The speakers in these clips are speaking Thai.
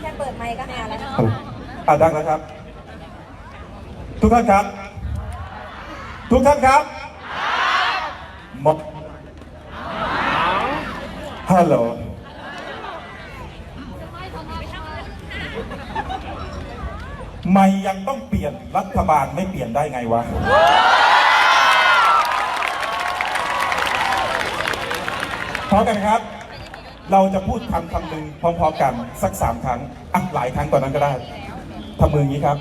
แค่เปิดไมค์ก็หาแล้วอะดังนะครับ ทุกท่านครับ ทุกท่านครับมอฮัลโหลไม่ยังต้องเปลี่ยนรัฐบาลไม่เปลี่ยนได้ไงวะ พร้อมกันครับ เราจะพูดคำคำหนึ่งพร้อมๆกันสักสามครั้งอะหลายครั้งกว่านั้นก็ได้ทำมืออย่างนี้ครับ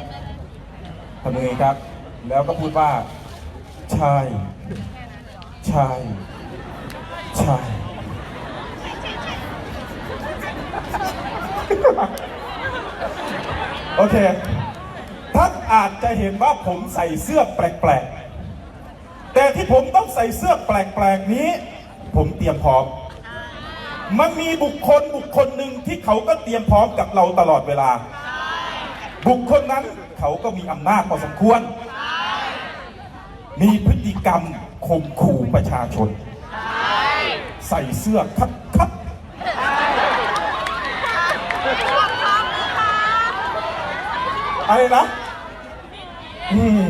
ทำมืออย่างนี้ครับ แล้วก็พูดว่าใช่ใช่ใช่โอเคท่านอาจจะเห็นว่าผมใส่เสื้อแปลกๆ แต่ที่ผมต้องใส่เสื้อแปลกๆนี้ ผมเตรียมพร้อม มันมีบุคคลบุคคลหนึ่งที่เขาก็เตรียมพร้อมกับเราตลอดเวลา บุคคลนั้นเขาก็มีอำนาจพอสมควร มีพฤติกรรมข่มขู่ประชาชน ใส่เสื้อคัดคัดอะไรนะอืม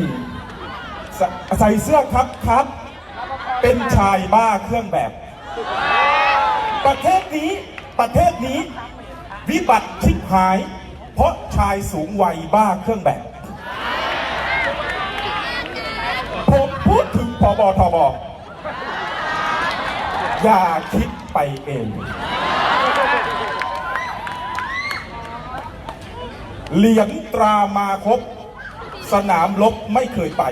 ใส่ใส่เสื้อครับครับเป็นชายบ้าเครื่องแบบ ประเทศนี้ประเทศนี้ วิบัติชิบหาย เพราะชายสูงวัยบ้าเครื่องแบบ ผมพูดถึงพบทบอย่าคิดไปเองเหรียญตรามาครบสนามรบไม่เคยไป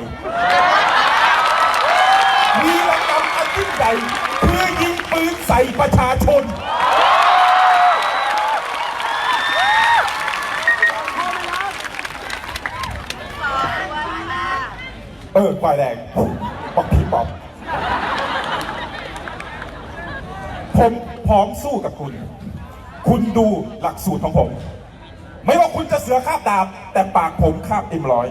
วีรกรรมอันยิ่งใหญ่คือยิ ปืนใส่ประชาชน เออควายแดงบอกพี่บอกผมพร้อมสู้กับคุณ คุณดูหลักสูตรของผม ไม่ว่าคุณจะเสือคาบดาบ แต่ปากผมคาบเอ็มร้อย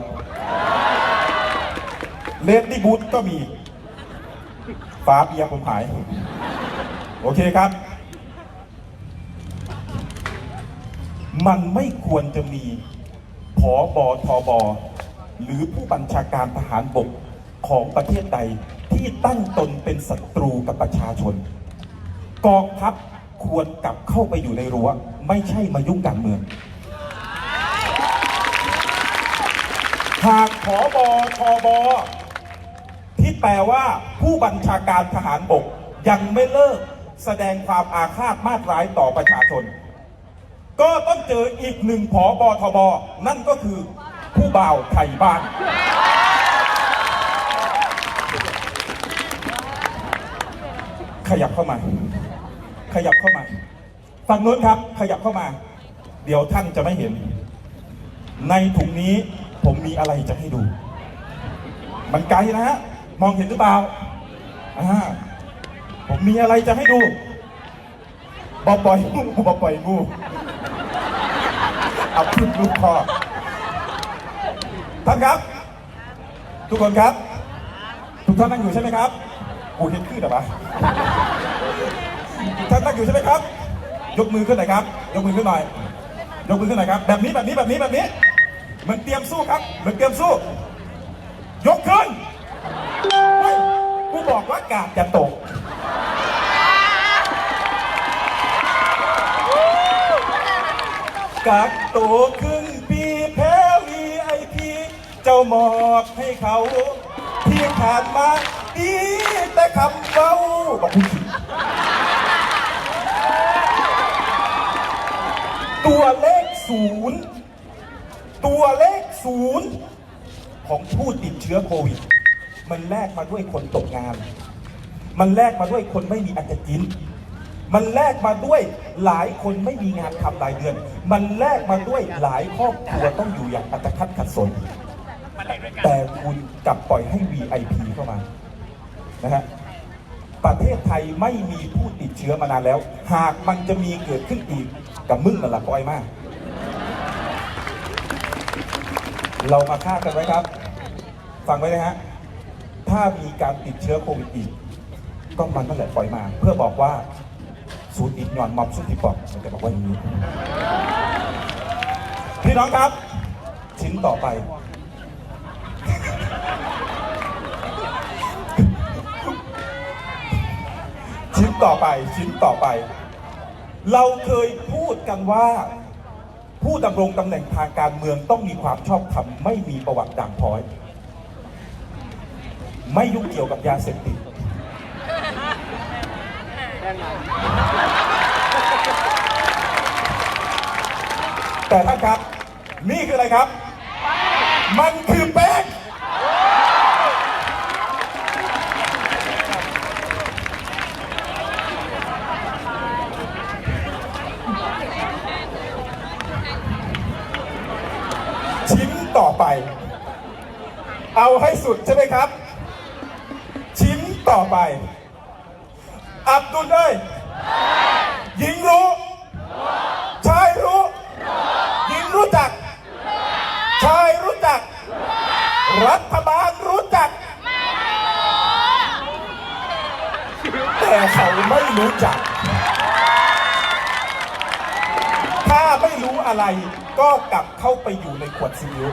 เลดดี้บูธก็มี ฟ้าเบียผมหาย โอเคครับ มันไม่ควรจะมีผอบอทอบอหรือผู้บัญชาการทหารบกของประเทศใดที่ตั้งตนเป็นศัตรูกับประชาชน กองทัพควรกลับเข้าไปอยู่ในรั้วไม่ใช่มายุ่งการเมือง หากผอบอทอบอที่แปลว่าผู้บัญชาการทหารบกยังไม่เลิก แสดงความอาฆาตมาตร้ายต่อประชาชน ก็ต้องเจออีกหนึ่งผอบอทบนั่นก็คือผู้บ่าวไทยบ้าน ขยับเข้ามา ขยับเข้ามาฝั่งนู้นครับ ขยับเข้ามา เดี๋ยวท่านจะไม่เห็น ในถุงนี้ผมมีอะไรจะให้ดู มันไกลนะฮะ มองเห็นหรือเปล่าอ่า ผมมีอะไรจะให้ดูบอปล่อยงูบอปล่อยงูเอาขึ้นลูกคอท่านครับ ทุกคนครับ ทุกท่านนั่งอยู่ใช่ไหมครับกูเห็นขึ้นหรอปะท่านนั่งอยู่ใช่ไหมครับ ยกมือขึ้นหน่อยครับ ยกมือขึ้นหน่อย ยกมือขึ้นหน่อยครับ แบบนี้แบบนี้แบบนี้แบบนี้ เหมือนเตรียมสู้ครับ เหมือนเตรียมสู้ ยกขึ้นกูบอกว่ากาดจะตก กักตัวครึ่งปีแพ้วีไอพีเจ้ามอบให้เขาที่ผ่านมาดีแต่คำเบาบอกตัวเลขศูนย์ตัวเลขศูนย์ของผู้ติดเชื้อโควิด มันแลกมาด้วยคนตกงาน มันแลกมาด้วยคนไม่มีอันจะกิน มันแลกมาด้วย หลายคนไม่มีงานทำหลายเดือน มันแลกมาด้วยหลายครอบครัวต้องอยู่อย่างอัตคัดขัดสน แต่คุณกลับปล่อยให้ VIP เข้ามานะฮะประเทศไทยไม่มีผู้ติดเชื้อมานานแล้ว หากมันจะมีเกิดขึ้นอีกกับมึงมันละปล่อยมาก เรามาคาดกันไว้ครับ ฟังไว้นะฮะ ถ้ามีการติดเชื้อโควิดอีก ก็มันนั่นแหละปล่อยมา เพื่อบอกว่า สูตรอีกหย่อนมอมสุดที่ปอกมันจะบอกว่าอย่างนี้พี่น้องครับ ชิ้นต่อไป ชิ้นต่อไปชิ้นต่อไป เราเคยพูดกันว่า ผู้ดำรงตำแหน่งทางการเมืองต้องมีความชอบธรรมไม่มีประวัติด่างพร้อย ไม่ยุ่งเกี่ยวกับยาเสพติด แต่ท่านครับ นี่คืออะไรครับ มันคือแป้งชิ้นต่อไป เอาให้สุดใช่ไหมครับ ชิ้นต่อไป อับดุลเอ้ยหญิงรู้ชายรู้หญิงรู้จัก ชายรู้จัก รัฐบาลรู้จัก แต่เขาไม่รู้จัก ถ้าไม่รู้อะไรก็กลับเข้าไปอยู่ในขวดซีอิ๊ว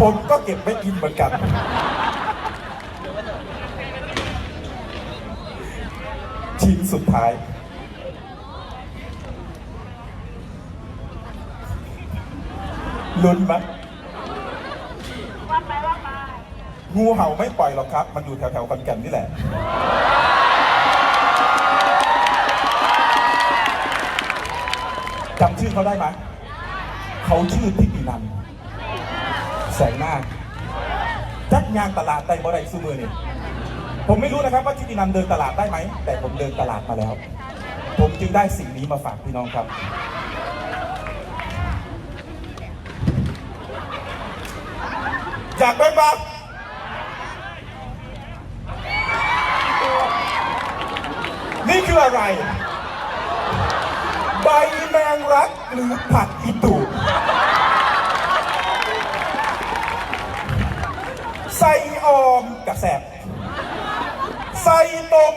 ผมก็เก็บไว้กินเหมือนกัน ชิ้นสุดท้าย ลุ้นไหมงูเห่าไม่ปล่อยหรอกครับ มันอยู่แถวๆกันกันนี่แหละ จำชื่อเขาได้ไหม เขาชื่อทิตินันท์ แสงหน้าจักยางตลาดไต่บ่ได้ซูมือนี่ผมไม่รู้นะครับว่าทิตินันเดินตลาดได้ไหม แต่ผมเดินตลาดมาแล้ว ผมจึงได้สิ่งนี้มาฝากพี่น้องครับ จากเป็นบักนี่คืออะไร ใบแมงรักหรือผักอีตู กระแสบใส่ต้ม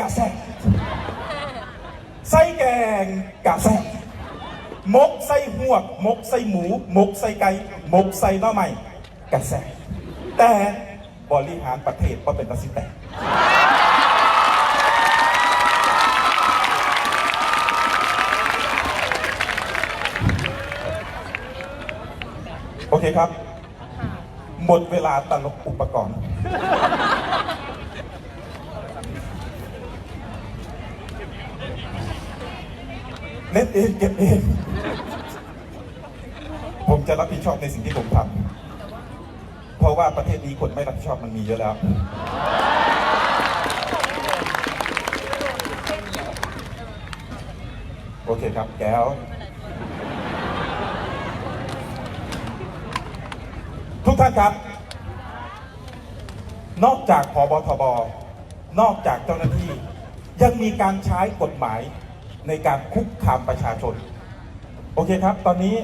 กระแสบใส่แกงกระแสบมกใส่หวก มกใส่หมู มกใส่ไก่มกใส่หน้อใหม่กระแสบแต่บริหารประเทศก็เป็นตัดสิแต่โอเคครับ หมดเวลาตลกอุปกรณ์ เล่นเองเก็บเอง ผมจะรับผิดชอบในสิ่งที่ผมทำเพราะว่าประเทศนี้คนไม่รับผิดชอบมันมีเยอะแล้ว โอเคครับ แก้ว ทุกท่านครับ นอกจากพบทบ นอกจากเจ้าหน้าที่ ยังมีการใช้กฎหมายในการคุกคามประชาชน โอเคครับ ตอนนี้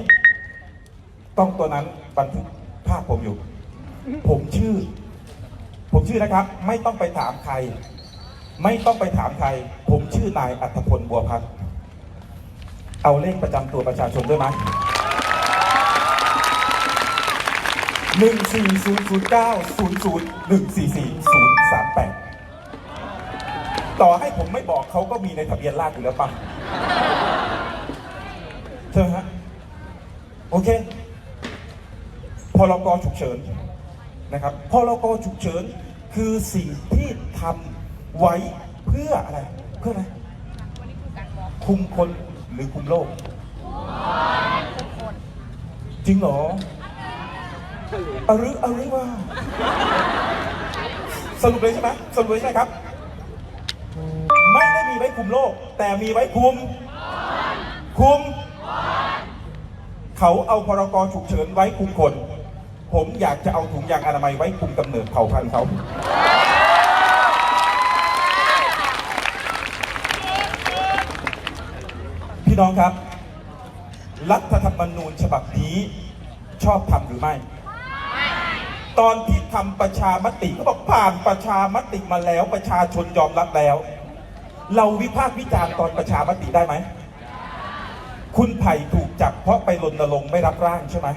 ต้องตัวนั้นบันทึกภาพผมอยู่ ผมชื่อ ผมชื่อนะครับ ไม่ต้องไปถามใคร ไม่ต้องไปถามใคร ผมชื่อนายอัธพลบัวพัฒน์เอาเลขประจำตัวประชาชนด้วยไหม หนึ่งสี่ศูนย์ศูนย์เก้าศูนย์ศูนย์หนึ่งสี่สี่ศูนย์สามแปดต่อให้ผมไม่บอกเขาก็มีในทะเบียนราษฎร์อยู่แล้วป่ะใช่ไหมฮะ โอเค พรกฉุกเฉินนะครับ พรกฉุกเฉินคือสิ่งที่ทำไว้เพื่ออะไร เพื่ออะไร คุมคนหรือคุมโรค จริงเหรอ อรึอรึว่า สรุปเลยใช่ไหมสรุปเลยใช่ไหมครับ ไม่ได้มีไว้คุมโรคแต่มีไว้คุม คุม เขาเอาพรกฉุกเฉินไว้คุมคน ผมอยากจะเอาถุงยางอนามัยไว้คุมกำเนิดเผ่าพันธุ์เขาพี่น้องครับ รัฐธรรมนูญฉบับนี้ชอบทำหรือไม่ ตอนที่ทำประชามติก็บอกผ่านประชามติมาแล้วประชาชนยอมรับแล้ว เราวิพากษ์วิจารณ์ตอนประชามติได้ไหม คุณไผ่ถูกจับเพราะไปรณรงค์ไม่รับร่างใช่ไหม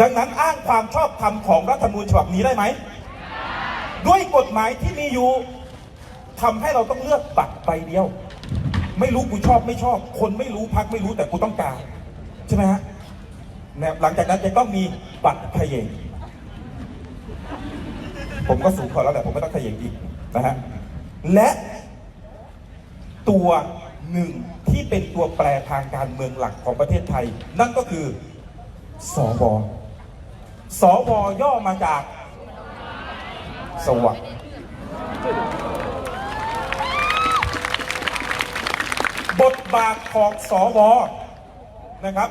ดังนั้นอ้างความชอบธรรมของรัฐธรรมนูญฉบับนี้ได้ไหม ด้วยกฎหมายที่มีอยู่ทำให้เราต้องเลือกบัตรใบเดียว ไม่รู้กูชอบไม่ชอบ คนไม่รู้พักไม่รู้แต่กูต้องการ ใช่ไหมฮะหลังจากนั้นจะต้องมีบัตรเยง ผมก็สูงพอแล้วแหละผมไม่ต้องขยงอีกนะฮะและตัวหนึ่งที่เป็นตัวแปรทางการเมืองหลักของประเทศไทย นั่นก็คือสวสวย่อมาจาก สวัสดบทบาทของสวนะครับ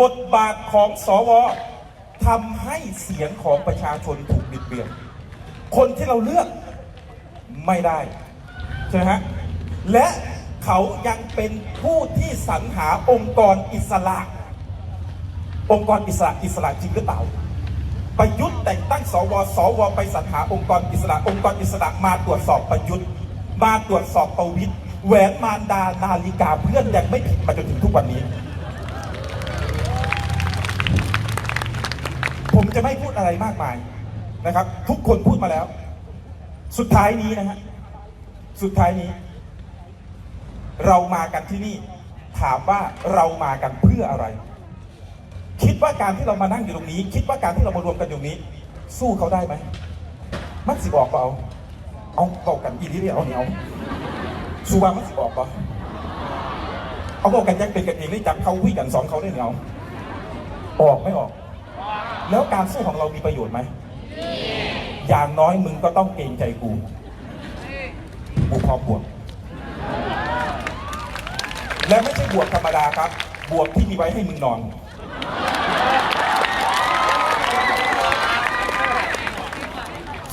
บทบาทของสวทำให้เสียงของประชาชนถูกบิดเบือน คนที่เราเลือกไม่ได้ใช่ไหมฮะและเขายังเป็นผู้ที่สรรหาองค์กรอิสระ องค์กรอิสระอิสระจริงหรือเปล่าประยุทธ์แต่งตั้งสวสวไปสรรหาองค์กรอิสระ องค์กรอิสระมาตรวจสอบประยุทธ์ มาตรวจสอบประวิตยแหวนมารดานาฬิกาเพื่อนยังไม่ผิดมาจนถึงทุกวันนี้ ผมจะไม่พูดอะไรมากมาย นะครับ ทุกคนพูดมาแล้ว สุดท้ายนี้นะฮะสุดท้ายนี้ เรามากันที่นี่ ถามว่าเรามากันเพื่ออะไร คิดว่าการที่เรามานั่งอยู่ตรงนี้ คิดว่าการที่เรามารวมกันอยู่นี้ สู้เขาได้ไหมมันสิบอกเปล่าเอาเป่ากันอีนี่เดียเอาเหนียวสู้ว่ามันสิบอกเปล่าเอาบอกกันยังเป็นกันเองได้จับเขาวิ่งกันสองเขาได้เหนียวออกไม่ออก แล้วการสู้ของเรามีประโยชน์ไหม อย่างน้อยมึงก็ต้องเกรงใจกูกูพร้อมบวกและไม่ใช่บวกธรรมดาครับ บวกที่มีไว้ให้มึงนอน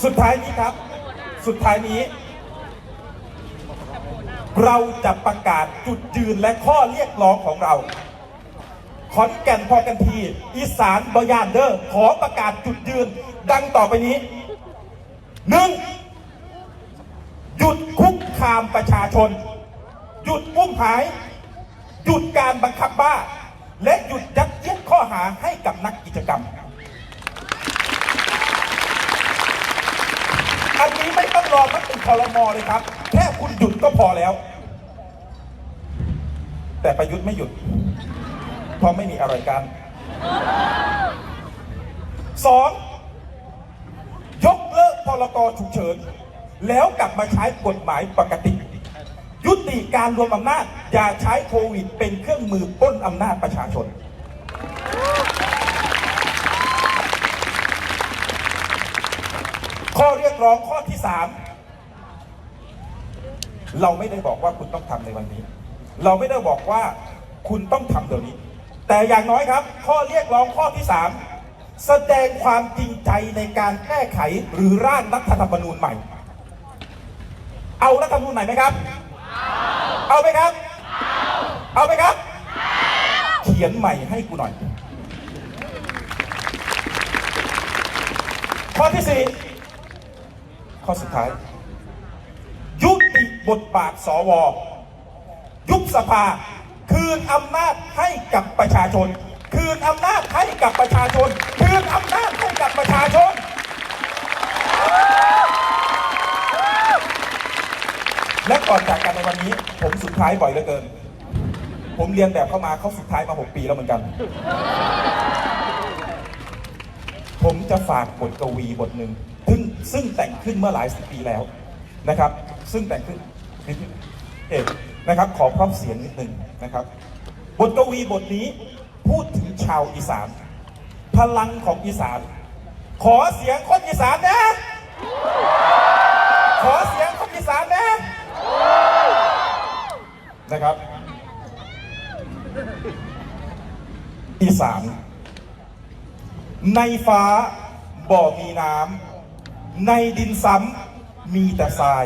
สุดท้ายนี้ครับ สุดท้ายนี้ เราจะประกาศจุดยืนและข้อเรียกร้องของเรา ขอนแก่นพอกันที อีสานบยานเดอร์ขอประกาศจุดยืน ดังต่อไปนี้ หนึ่งหยุดคุกคามประชาชน หยุดอุ้มหาย หยุดการบังคับบ้า และหยุดยัดเยียดข้อหาให้กับนักกิจกรรม อันนี้ไม่ต้องรอมติคอรมอเลยครับ แค่คุณหยุดก็พอแล้ว แต่ประยุทธ์ไม่หยุด เพราะไม่มีอะไรกันสอง พรกฉุกเฉิน แล้วกลับมาใช้กฎหมายปกติ ยุติการรวมอำนาจ อย่าใช้โควิดเป็นเครื่องมือป้นอำนาจประชาชน ข้อเรียกร้องข้อที่สามเราไม่ได้บอกว่าคุณต้องทำในวันนี้ เราไม่ได้บอกว่าคุณต้องทำเดี๋ยวนี้ แต่อย่างน้อยครับ ข้อเรียกร้องข้อที่สาม แสดงความจริงใจในการแก้ไขหรือร่างรัฐธรรมนูญใหม่ เอารัฐธรรมนูญใหม่ไหมครับ เอาไหมครับ เอาไหมครับ เขียนใหม่ให้กูหน่อย ข้อที่สี่ข้อสุดท้าย ยุติบทบาทสว ยุบสภา คืนอำนาจให้กับประชาชน คืนอำนาจให้กับประชาชน คืนอำนาจให้กับประชาชน และก่อนจากกันในวันนี้ ผมสุดท้ายบ่อยเหลือเกิน ผมเรียนแบบเข้ามาเขาสุดท้ายมา 6 ปีแล้วเหมือนกัน ผมจะฝากบทกวีบทหนึ่งซึ่งซึ่งแต่งขึ้นเมื่อหลายสิบปีแล้วนะครับ ซึ่งแต่งขึ้นนิดนึงเอกนะครับ ขอพร้อมเสียงนิดหนึ่งนะครับ บทกวีบทนี้ พูดถึงชาวอีสาน พลังของอีสาน ขอเสียงคนอีสานนะ ขอเสียงคนอีสานนะนะครับ อีสาน ในฟ้าบ่อมีน้ำในดินซ้ำมีแต่ทราย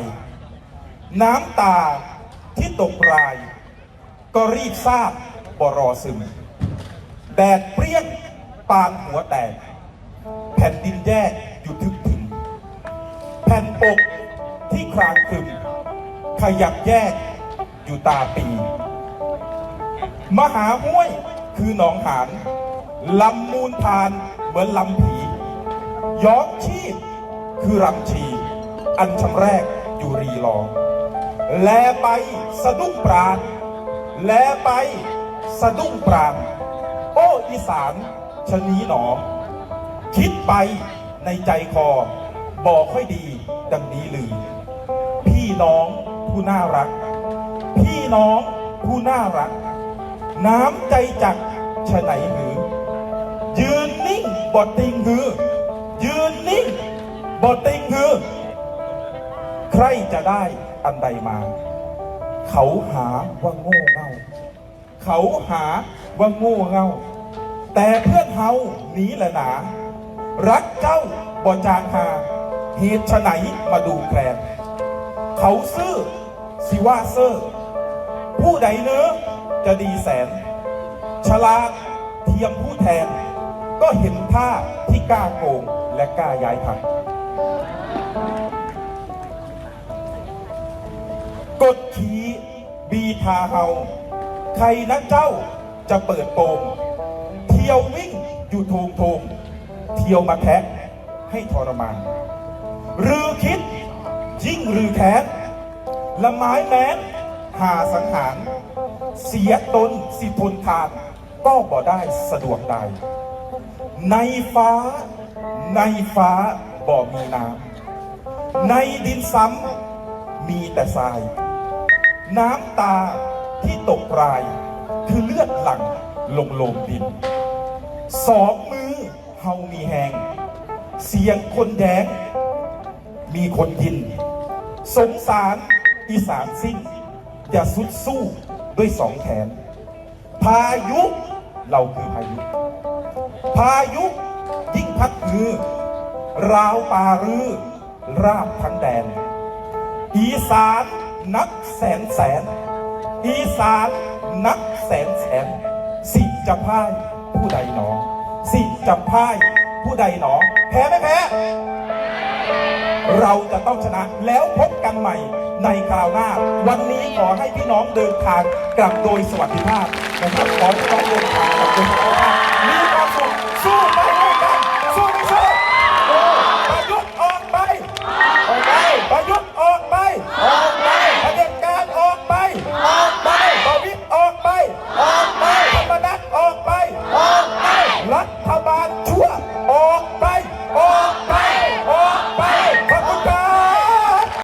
น้ำตาที่ตกราย ก็รีบทราบบ่รอซึม แดดเปรี้ยงปานหัวแตกพผ่นดินแยกอยู่ทึบถึง แผ่นปกที่คลางคลึมขยับแยกอยู่ตาปี มหาห้วยคือหนองหานลำมูลทานเหมือนลำผีย้อมชีพคือรำชี อันชำแรกอยู่รีรองแลไปสะดุ้งปราณแลไปสะดุ้งปราณ กอีสานชะนี้หนอ คิดไปในใจคอ บอกค่อยดีดังนี้ลือ พี่น้องผู้น่ารัก พี่น้องผู้น่ารัก น้ำใจจักชะไหนหรือ ยืนนิ่งบอดติงหือ ยืนนิ่งบอดติงหือ ใครจะได้อันใดมา เขาหาว่าโง่เง่า เขาหาว่าโง่เง่า แต่เพื่อนเฮาหนีแหละหนา รักเจ้าบ่จางหาเหตุไฉนมาดูแคลนเขาซื่อสิว่าเซอร์ผู้ใดเนื้อจะดีแสน ฉลาดเทียมผู้แทน ก็เห็นท่าที่กล้าโกงและกล้าย้ายพักกดขี่บีทาเฮา ใครนะเจ้าจะเปิดโปง ที่ยววิ่งอยู่โทงโทงเที่ยวมาแทะให้ทรมานรือคิดยิ่งรือแค้นละไม้แม้นหาสังหาร เสียตนสิทนทาน ก็บ่ได้สะดวกใด ในฟ้า ในฟ้าบ่มีน้ำในดินซ้ำมีแต่ทราย น้ำตาที่ตกปลาย คือเลือดหลั่งลงลงดิน สองมือเฮามีแหง เสียงคนแดง มีคนยิน สงสารอีสานสิ้น อย่าสุดสู้ด้วยสองแขน พายุเราคือพายุ พายุยิ่งพัดมือราวป่ารือราบทั้งแดน อีสานนับแสนแสน อีสานนับแสนแสน สิจะพ่าย ผู้ใดหนอ สิจะพ่ายผู้ใดหนอ แพ้ไม่แพ้ เราจะต้องชนะแล้วพบกันใหม่ในคราวหน้า วันนี้ขอให้พี่น้องเดินทางกลับโดยสวัสดิภาพนะครับขอให้พี่น้องเดินทางกลับโดยสวัสดิภาพ